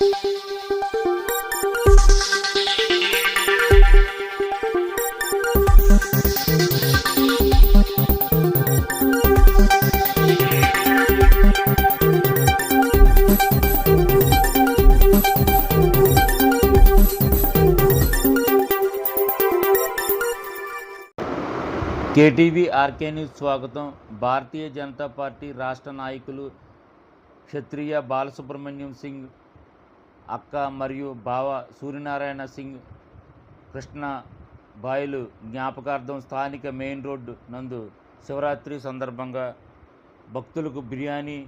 KTV RK news స్వాగతం. Bharatiya Janata party రాష్ట్ర నాయకులు క్షత్రియ బాలసుబ్రహ్మణ్యం సింగ్ అక్క మరియు బావ సూర్యనారాయణ సింగ్ కృష్ణ బాయిలు జ్ఞాపకార్థం స్థానిక మెయిన్ రోడ్డు నందు శివరాత్రి సందర్భంగా భక్తులకు బిర్యానీ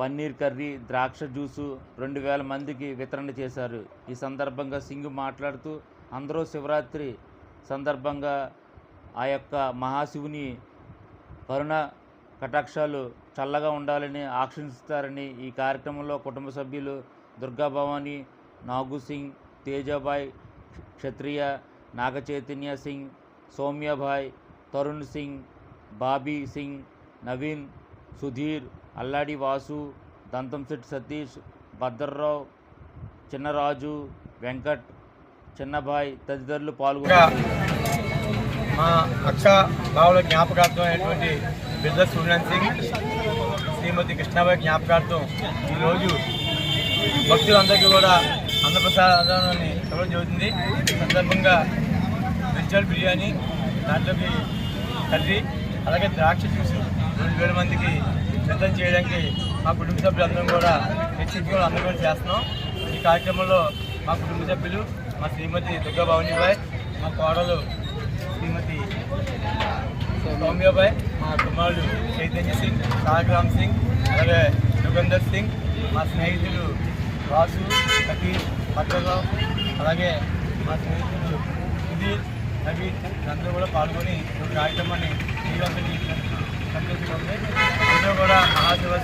పన్నీర్ కర్రీ ద్రాక్ష జ్యూసు రెండు వేల మందికి వితరణ చేశారు. ఈ సందర్భంగా సింగ్ మాట్లాడుతూ అందరూ శివరాత్రి సందర్భంగా ఆ యొక్క మహాశివుని కరుణ కటాక్షాలు చల్లగా ఉండాలని ఆకాంక్షిస్తారని ఈ కార్యక్రమంలో కుటుంబ సభ్యులు దుర్గాభవాని నాగుసింగ్ నాగు తేజాబాయ్ క్షత్రియ నాగచైతన్య సింగ్ సౌమ్యభాయ్ తరుణ్ సింగ్ బాబీ సింగ్ నవీన్ సుధీర్ అల్లాడి వాసు దంతంశెట్టి సతీష్ భద్రరావు చిన్నరాజు వెంకట్ చిన్నభాయ్ తదితరులు పాల్గొన్నారు. మా అక్క బావుల జ్ఞాపకార్థం అయినటువంటి బిర్ల సింగ్ శ్రీమతి కృష్ణాబాయి జ్ఞాపకార్థం ఈరోజు భక్తులందరికీ కూడా అన్నప్రసాదాన్ని ఇవ్వడం జరుగుతుంది. సందర్భంగా వెజ్జల్ బిర్యానీ దాంట్లోకి కర్రీ అలాగే ద్రాక్ష జ్యూస్ రెండు వేల మందికి సిద్ధం చేయడానికి మా కుటుంబ సభ్యులందరం కూడా హెచ్చరికలు అందరం కూడా చేస్తున్నాం. ఈ కార్యక్రమంలో మా కుటుంబ సభ్యులు మా శ్రీమతి దుర్గా భవనీబాయ్ మా కోడలు శ్రీమతి సౌమ్యాబాయ్ మా కుమారుడు చైతన్య సింగ్ సాగ్రామ్ సింగ్ అలాగే యుగంధర్ సింగ్ మా స్నేహితులు రాజు సతీష్ భద్రరావు అలాగే మా స్నేహితులు సుధీర్ నవీన్ అందరూ కూడా పాల్గొని ఈ కార్యక్రమాన్ని తీవ్రంగా అందరూ కూడా మహాశివ